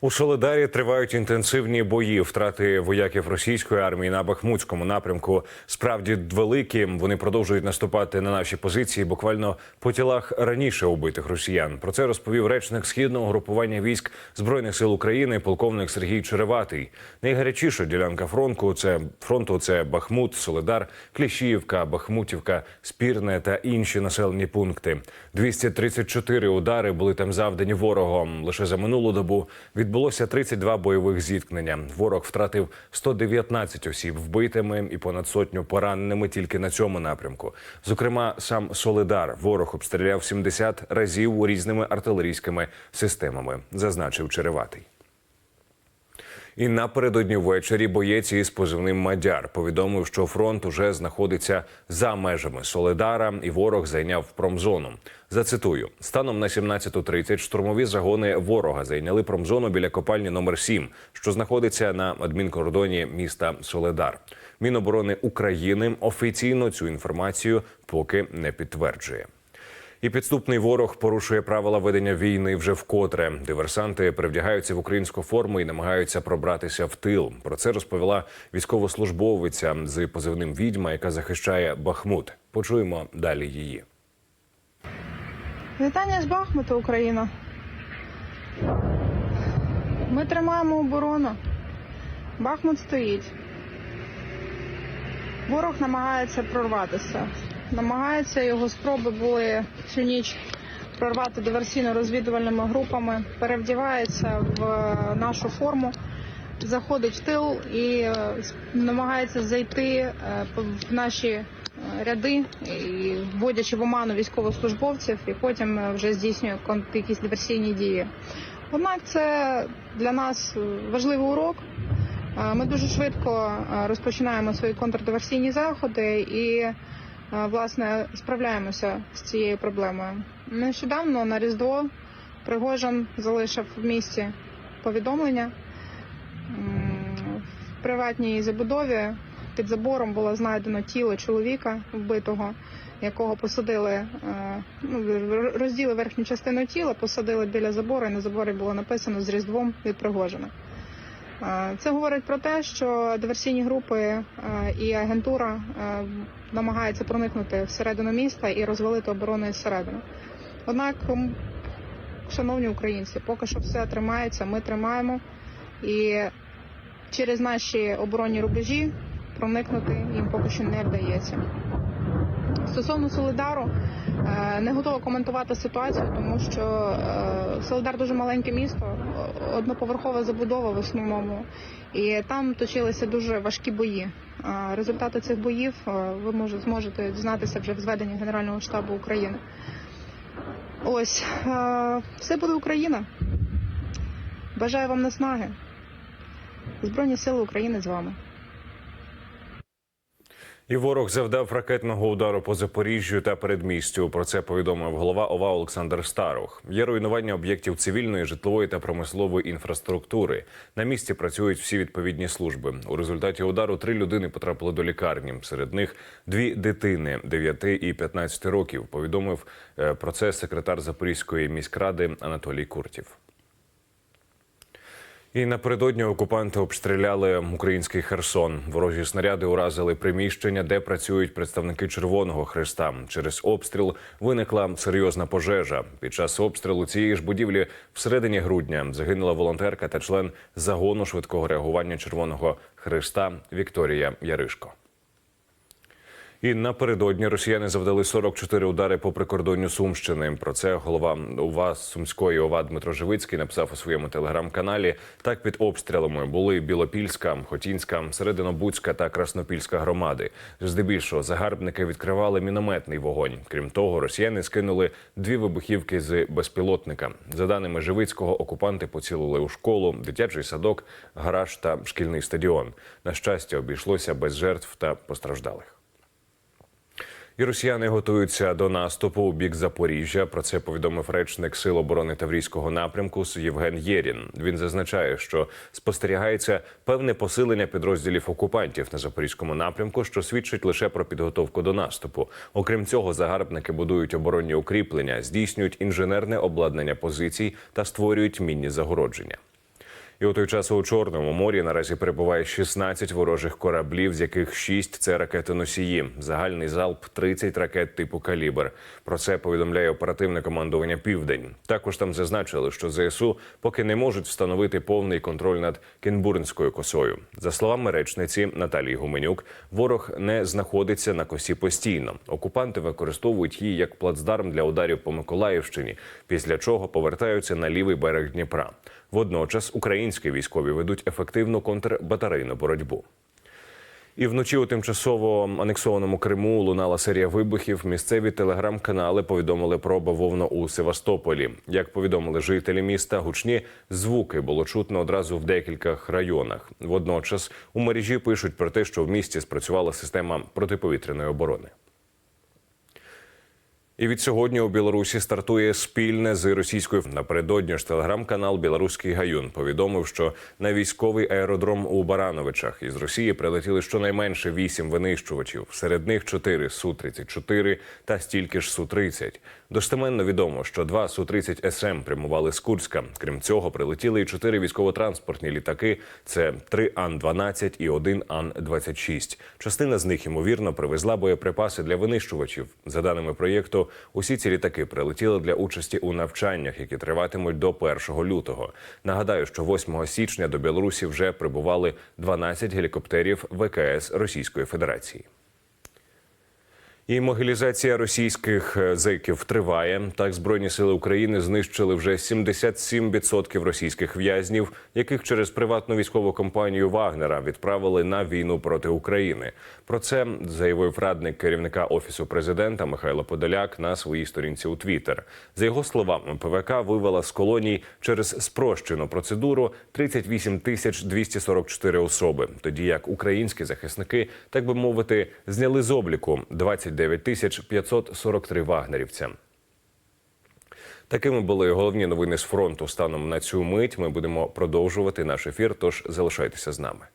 У Солидарі тривають інтенсивні бої. Втрати вояків російської армії на Бахмутському напрямку справді великі. Вони продовжують наступати на наші позиції, буквально по тілах раніше убитих росіян. Про це розповів речник східного групування військ збройних сил України, полковник Сергій Череватий. Найгарячіша ділянка фронту це фронту це Бахмут, Солидар, Кліщіївка, Бахмутівка, Спірне та інші населені пункти. 234 удари були там завдані ворогом. Лише за минулу добу відбулося 32 бойових зіткнення. Ворог втратив 119 осіб вбитими і понад сотню пораненими тільки на цьому напрямку. Зокрема, сам Солидар ворог обстріляв 70 разів різними артилерійськими системами, зазначив Череватий. І напередодні ввечері боєць із позивним Мадяр повідомив, що фронт уже знаходиться за межами Соледара, і ворог зайняв промзону. Зацитую: станом на 17.30 штурмові загони ворога зайняли промзону біля копальні номер 7 що знаходиться на адмінкордоні міста Соледар. Міноборони України офіційно цю інформацію поки не підтверджує. І підступний ворог порушує правила ведення війни вже вкотре. Диверсанти привдягаються в українську форму і намагаються пробратися в тил. Про це розповіла військовослужбовиця з позивним відьма, яка захищає Бахмут. Почуємо далі її. Вітання з Бахмута, Україна. Ми тримаємо оборону. Бахмут стоїть. Ворог намагається прорватися. Намагається його спроби були всю ніч прорвати диверсійно-розвідувальними групами, перевдівається в е, нашу форму, заходить в тил і е, намагається зайти е, в наші ряди, і вводячи в оману військовослужбовців, і потім вже здійснює якісь диверсійні дії. Однак це для нас важливий урок. Ми дуже швидко розпочинаємо свої контрдиверсійні заходи і власне справляємося з цією проблемою. Нещодавно на Різдво Пригожин залишив в місті повідомлення. В приватній забудові під забором було знайдено тіло чоловіка вбитого, якого посадили, е, ну, розділи верхню частину тіла, посадили біля забору, і на заборі було написано з Різдвом від Пригожина. Е, Це говорить про те, що диверсійні групи е, і агентура е, намагаються проникнути всередину міста і розвалити оборону зсередини. Однак, шановні українці, поки що все тримається, ми тримаємо і через наші оборонні рубежі проникнути їм поки що не вдається. Стосовно Солидару, е, не готова коментувати ситуацію, тому що е, Солидар дуже маленьке місто, одноповерхова забудова в основному, і там точилися дуже важкі бої. Е, Результати цих боїв ви може- зможете дізнатися вже в зведенні Генерального штабу України. Ось все буде Україна. Бажаю вам наснаги. Збройні сили України з вами. І ворог завдав ракетного удару по Запоріжжю та передмістю. Про це повідомив голова ОВА Олександр Старух. Є руйнування об'єктів цивільної, житлової та промислової інфраструктури. На місці працюють всі відповідні служби. У результаті удару три людини потрапили до лікарні. Серед них дві дитини 9 і 15 років. Повідомив е, про це секретар Запорізької міськради Анатолій Куртів. І напередодні окупанти обстріляли український Херсон. Ворожі снаряди уразили приміщення, де працюють представники Червоного Христа. Через обстріл виникла серйозна пожежа. Під час обстрілу цієї ж будівлі всередині грудня загинула волонтерка та член загону швидкого реагування Червоного Христа Вікторія Яришко. І напередодні росіяни завдали 44 удари по прикордонню Сумщини. Про це голова ОВА Сумської ОВА Дмитро Живицький написав у своєму телеграм-каналі. Так під обстрілами були Білопільська, Хотінська, Серединобудська та Краснопільська громади. Здебільшого загарбники відкривали мінометний вогонь. Крім того, росіяни скинули дві вибухівки з безпілотника. За даними Живицького, окупанти поцілили у школу, дитячий садок, гараж та шкільний стадіон. На щастя, обійшлося без жертв та постраждалих. І росіяни готуються до наступу у бік Запоріжжя. Про це повідомив речник Сил оборони Таврійського напрямку Євген Єрін. Він зазначає, що спостерігається певне посилення підрозділів окупантів на запорізькому напрямку, що свідчить лише про підготовку до наступу. Окрім цього, загарбники будують оборонні укріплення, здійснюють інженерне обладнання позицій та створюють мінні загородження. І у той час у Чорному морі наразі перебуває 16 ворожих кораблів, з яких 6 – це ракетоносії. Загальний залп 30 ракет типу «Калібр». Про це повідомляє оперативне командування Південь. Також там зазначили, що ЗСУ поки не можуть встановити повний контроль над Кінбурнською косою. За словами речниці Наталії Гуменюк, ворог не знаходиться на косі постійно. Окупанти використовують її як плацдарм для ударів по Миколаївщині, після чого повертаються на лівий берег Дніпра. Водночас українські військові ведуть ефективну контрбатарейну боротьбу. І вночі у тимчасово анексованому Криму лунала серія вибухів. Місцеві телеграм-канали повідомили про бавовну у Севастополі. Як повідомили жителі міста, гучні звуки було чутно одразу в декількох районах. Водночас у мережі пишуть про те, що в місті спрацювала система протиповітряної оборони. І від сьогодні у Білорусі стартує спільне з російською напередодні ж телеграм-канал Білоруський Гаюн повідомив, що на військовий аеродром у Барановичах із Росії прилетіли щонайменше вісім винищувачів. Серед них чотири су 34 та стільки ж су 30 Достеменно відомо, що два су 30 СМ прямували з Курська. Крім цього, прилетіли і чотири військово-транспортні літаки. Це три Ан 12 і один Ан 26 Частина з них ймовірно привезла боєприпаси для винищувачів. За даними проєкту, усі ці літаки прилетіли для участі у навчаннях, які триватимуть до 1 лютого. Нагадаю, що 8 січня до Білорусі вже прибували 12 гелікоптерів ВКС Російської Федерації. І мобілізація російських е, зеків триває. Так, збройні сили України знищили вже 77% російських в'язнів, яких через приватну військову компанію Вагнера відправили на війну проти України. Про це заявив радник керівника офісу президента Михайло Подоляк на своїй сторінці у Твіттер. За його словами, ПВК вивела з колоній через спрощену процедуру 38 тисяч 244 особи, тоді як українські захисники, так би мовити, зняли з обліку 20 9543 вагнерівця. Такими були головні новини з фронту станом на цю мить. Ми будемо продовжувати наш ефір. Тож залишайтеся з нами.